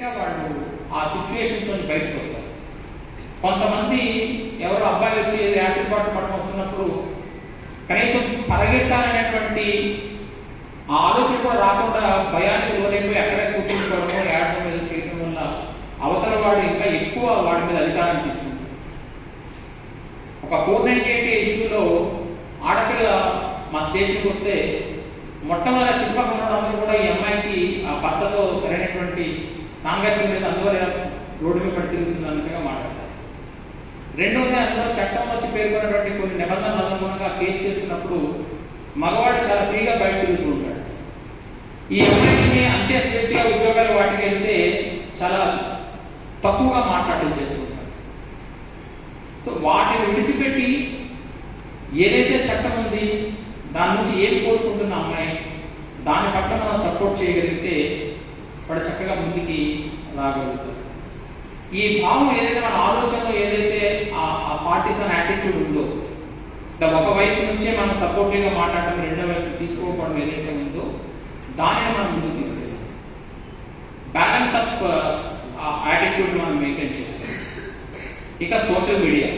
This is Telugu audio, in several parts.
డెఫినెట్గా వాళ్ళు ఆ సిచ్యువేషన్స్ నుంచి బయటకు వస్తారు. కొంతమంది ఎవరో అబ్బాయి వచ్చి యాసిడ్ బాటిల్ పట్టడం వస్తున్నప్పుడు కనీసం పరిగెత్తాలనేటువంటి ఆ ఆలోచన కూడా రాకుండా భయానికి లోనైపోయి అక్కడే కూర్చుంటుకోవడము ఏడడం మీద చేయడం వల్ల అవతల వాడు ఇంకా ఎక్కువ వాడి మీద అధికారం తీసుకుంటారు. ఒక ఫోర్ నైన్టీ ఎయిట్ ఇష్యూలో ఆడపిల్ల మా స్టేషన్కి వస్తే మొట్టమొదటి చుట్టుపక్కల ఉన్న కూడా ఈ అమ్మాయికి ఆ భర్తతో సరైనటువంటి సాంగత్యం లేదు అందువల్ల రోడ్డు మీద పడి తిరుగుతుంది అన్నట్టుగా మాట్లాడతారు. రెండవది అందులో చట్టం వచ్చి పేర్కొన్నటువంటి కొన్ని నిబంధనల అనుగుణంగా కేసు చేస్తున్నప్పుడు మగవాడు చాలా ఫ్రీగా బయట తిరుగుతూ ఉంటాడు. ఈ అమ్మాయిని అంతే స్వేచ్ఛగా ఉద్యోగాలు వాటికి వెళ్తే చాలా తక్కువగా మాట్లాడడం చేసుకుంటారు సో వాటిని విడిచిపెట్టి ఏదైతే చట్టం ఉంది దాని నుంచి ఏం కోరుకుంటున్న అమ్మాయి దాని పట్ల మనం సపోర్ట్ చేయగలిగితే వాడు చక్కగా ముందుకి రాగలుగుతాడు. ఈ భావం ఏదైతే మన ఆలోచనలో ఏదైతే ఆ పార్టీసన్ యాటిట్యూడ్ ఉందో ఒక వైపు నుంచే మనం సపోర్టివ్గా మాట్లాడటం రెండో వైపు తీసుకోకపోవడం ఏదైతే ఉందో దానిని మనం ముందుకు తీసుకెళ్ళాలి. బ్యాలెన్స్ ఆఫ్ యాటిట్యూడ్ మనం మెయింటైన్ చేయాలి. ఇక సోషల్ మీడియా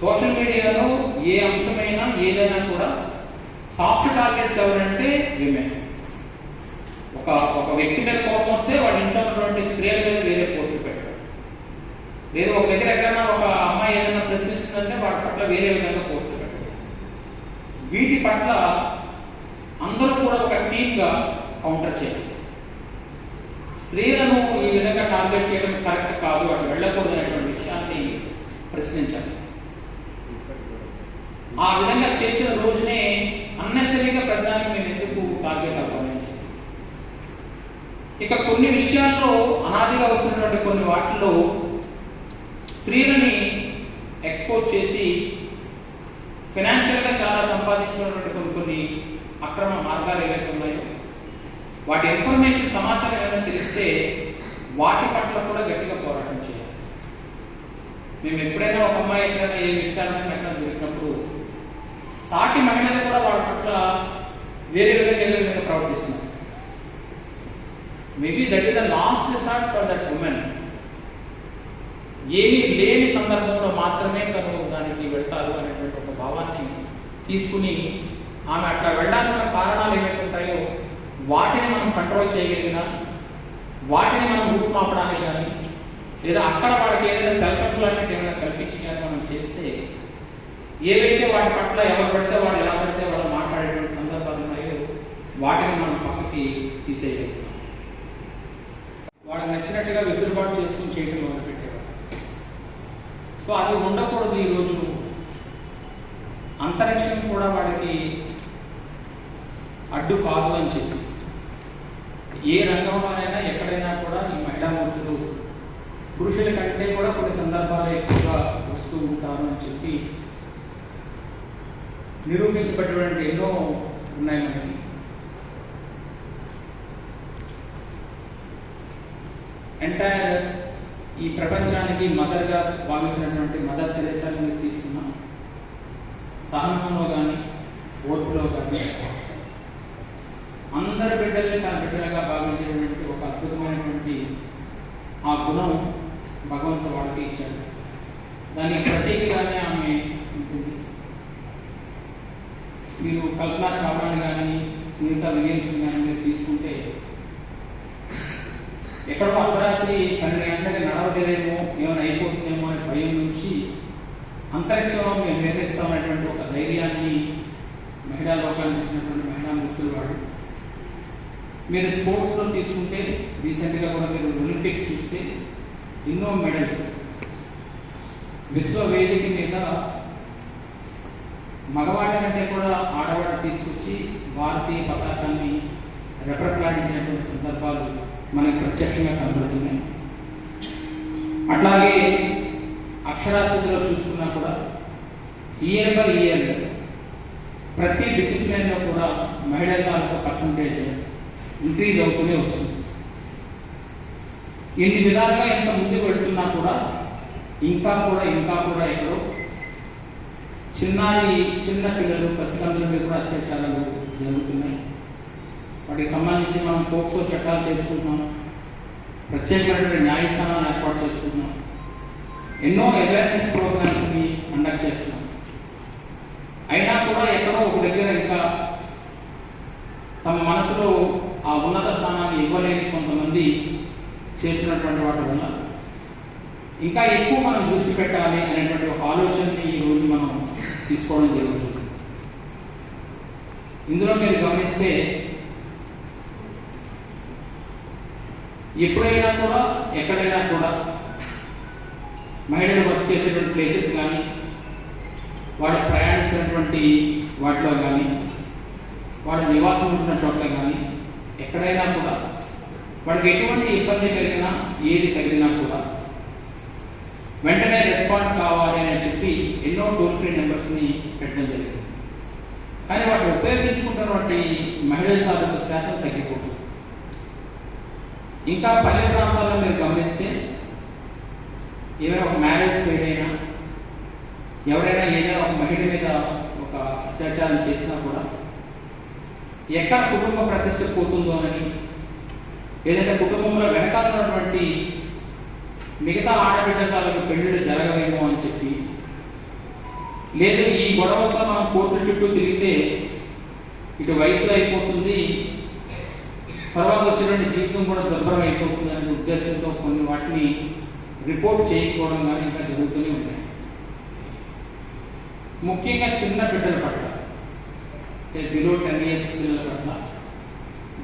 సోషల్ మీడియాలో ఏ అంశమైనా ఏదైనా కూడా సాఫ్ట్ టార్గెట్స్ ఎవరంటే విమెన్ ఒక ఒక వ్యక్తి మీద కోపం వస్తే వాడి ఇంట్లో ఉన్నటువంటి స్త్రీల మీద వేరే పోస్టులు పెట్టాడు. లేదు ఒక దగ్గర ఎక్కడైనా ఒక అమ్మాయి ఏదైనా ప్రశ్నిస్తుందంటే వాడి పట్ల వేరే విధంగా పోస్టులు పెట్టాడు. వీటి పట్ల అందరూ కూడా ఒక టీమ్గా కౌంటర్ చేయాలి స్త్రీలను ఈ విధంగా టార్గెట్ చేయడం కరెక్ట్ కాదు అటు వెళ్ళకూడదు అనేటువంటి విషయాన్ని ప్రశ్నించాలి ఆ విధంగా చేసిన రోజునే అన్నెసరిగా ప్రధాని మేము ఎందుకు టార్గెట్ అవ్వాలి ఇక కొన్ని విషయాల్లో అనాదిగా వస్తున్నటువంటి కొన్ని వాటిల్లో స్త్రీలని ఎక్స్పోర్ట్ చేసి ఫినాన్షియల్గా చాలా సంపాదించుకున్నటువంటి కొన్ని కొన్ని అక్రమ మార్గాలు ఏవైతే ఉన్నాయో వాటి ఇన్ఫర్మేషన్ సమాచారం ఏమైనా తెలిస్తే వాటి పట్ల కూడా గట్టిగా పోరాటం చేయాలి. మేము ఎప్పుడైనా ఒక అమ్మాయి ఎక్కడైనా ఏ విచారణ ఎక్కడ దొరికినప్పుడు సాటి మహిళలు కూడా వాళ్ళ పట్ల వేరే విధంగా ఏదో విధంగా ప్రవర్తిస్తున్నారు maybe that is the last resort for that women ఏమీ లేని సందర్భంలో మాత్రమే తను దానికి వెళ్తారు అనేటువంటి ఒక భావాన్ని తీసుకుని ఆమె అట్లా వెళ్ళడానికి కారణాలు ఏవైతే ఉంటాయో వాటిని మనం కంట్రోల్ చేయగలిగిన వాటిని మనం రూపుమాపడానికి కానీ లేదా అక్కడ వాళ్ళకి ఏదైనా సెల్ఫ్ ఎంప్లాయ్మెంట్ ఏమైనా కల్పించి కానీ మనం చేస్తే ఏవైతే వాటి పట్ల ఎవరు పడితే వాళ్ళు ఎలా పడితే వాళ్ళు మాట్లాడేటువంటి సందర్భాలు ఉన్నాయో వాటిని మనం పక్కకి తీసేయగలుగుతాం. వాళ్ళకి నచ్చినట్టుగా వెసులుబాటు చేసుకుని చేయడం మొదలుపెట్టేవాడు సో అది ఉండకూడదు ఈరోజు అంతరిక్షం కూడా వాడికి అడ్డు కాదు అని చెప్పి. ఏ రంగంలోనైనా ఎక్కడైనా కూడా ఈ మహిళామూర్తులు పురుషుల కంటే కూడా కొన్ని సందర్భాలు ఎక్కువగా వస్తూ ఉంటారు అని చెప్పి నిరూపించబడినటువంటి ఎన్నో ఉన్నాయి మనకి. ఎంటైర్ ఈ ప్రపంచానికి మదర్గా భావిస్తున్నటువంటి మదర్ తెరేసాని మీరు తీసుకున్నా సహనంలో కానీ ఓర్పులో కానీ అందరి బిడ్డల్ని తన బిడ్డలుగా భావించేటువంటి ఒక అద్భుతమైనటువంటి ఆ గుణం భగవంతుడు వాడికి ఇచ్చాడు. దానికి ప్రతీకగానే ఆమె ఉంటుంది. మీరు కల్పనా చావ్లాని కానీ సునీత విలియమ్స్ కానీ మీరు తీసుకుంటే ఎక్కడో అర్ధరాత్రి పన్నెండు గంటలకి నడవలేదేమో ఏమైనా అయిపోతుందేమో అనే భయం నుంచి అంతరిక్షంలో మేము వేధిస్తామనేటువంటి ఒక ధైర్యాన్ని మహిళా లోకానికి ఇచ్చినటువంటి మహిళా మూర్తులు వాడు మీరు స్పోర్ట్స్లో తీసుకుంటే రీసెంట్గా కూడా మీరు ఒలింపిక్స్ చూస్తే ఎన్నో మెడల్స్. విశ్వ వేదిక మీద మగవాడి కంటే కూడా ఆడవాళ్ళు తీసుకొచ్చి భారతీయ పతాకాన్ని రెప్రట్లాడించినటువంటి సందర్భాలు మనకు ప్రత్యక్షంగా కనబడుతున్నాయి. అట్లాగే అక్షరాస్యతలో చూసుకున్నా కూడా ఇయర్ బై ఇయర్ ప్రతి డిసిప్లిన్లో కూడా మహిళల తాలూకు పర్సంటేజ్ ఇంక్రీజ్ అవుతూనే వస్తుంది. ఎన్ని విధాలుగా ఎంత ముందుకు వెళ్తున్నా కూడా ఇంకా కూడా ఇంకా కూడా ఎక్కడో చిన్నారి చిన్న పిల్లలు పసికందుల మీద కూడా అత్యాచారాలు జరుగుతున్నాయి. వాటికి సంబంధించి మనం పోక్సో చట్టాలు చేసుకుంటున్నాం. ప్రత్యేకమైనటువంటి న్యాయస్థానాన్ని ఏర్పాటు చేసుకుంటున్నాం. ఎన్నో అవేర్నెస్ ప్రోగ్రామ్స్ని కండక్ట్ చేస్తున్నాం. అయినా కూడా ఎక్కడో ఒక దగ్గర ఇంకా తమ మనసులో ఆ ఉన్నత స్థానాన్ని ఇవ్వలేని కొంతమంది చేస్తున్నటువంటి వాటి వల్ల. ఇంకా ఎక్కువ మనం దృష్టి పెట్టాలి అనేటువంటి ఒక ఆలోచనని ఈ రోజు మనం తీసుకోవడం జరుగుతుంది. ఇందులో మీరు గమనిస్తే ఎప్పుడైనా కూడా ఎక్కడైనా కూడా మహిళలు వర్క్ చేసేటువంటి ప్లేసెస్ కానీ వాళ్ళు ప్రయాణించినటువంటి వాటిలో కానీ వాళ్ళ నివాసం ఉంటున్న చోట్ల కానీ ఎక్కడైనా కూడా వాళ్ళకి ఎటువంటి ఇబ్బంది కలిగినా ఏది కలిగినా కూడా వెంటనే రెస్పాండ్ కావాలి అని చెప్పి ఎన్నో టోల్ ఫ్రీ నెంబర్స్ని పెట్టడం జరిగింది. కానీ వాటిని ఉపయోగించుకుంటున్నటువంటి మహిళల తాలూకు శాతం తగ్గిపోతుంది. ఇంకా పల్లె ప్రాంతాల్లో మీరు గమనిస్తే ఏమైనా ఒక మ్యారేజ్ ఫెయిల్ అయినా ఎవరైనా ఏదైనా ఒక మహిళ మీద ఒక అత్యాచారం చేసినా కూడా ఎక్కడ కుటుంబ ప్రతిష్ట పోతుందోనని ఏదైతే కుటుంబంలో వెనకాల ఉన్నటువంటి మిగతా ఆడబిడ్డకాలకు పెళ్ళిళ్ళు జరగవేమో అని చెప్పి లేదు ఈ గొడవతో మనం కోర్టు చుట్టూ తిరిగితే ఇటు వయసు అయిపోతుంది తర్వాత వచ్చినటువంటి జీవితం కూడా దుర్భరం అయిపోతుంది అనే ఉద్దేశంతో కొన్ని వాటిని రిపోర్ట్ చేయకపోవడం కానీ ఇంకా జరుగుతూనే ఉన్నాయి. ముఖ్యంగా చిన్న బిడ్డల పట్ల బిలో టెన్ ఇయర్స్ పిల్లల పట్ల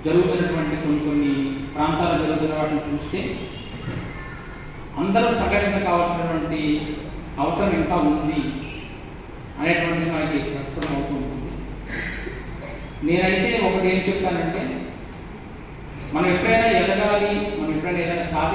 జరుగుతున్నటువంటి కొన్ని కొన్ని ప్రాంతాలు జరుగుతున్న వాటిని చూస్తే అందరూ సకలంగా కావాల్సినటువంటి అవసరం ఇంకా ఉంది అనేటువంటి మనకి ప్రస్తుతం అవుతుంది నేనైతే ఒకటి ఏం చెప్తానంటే మనం ఎప్పుడైనా ఎదగాలి మనం ఎప్పుడైనా ఏదైనా సాధి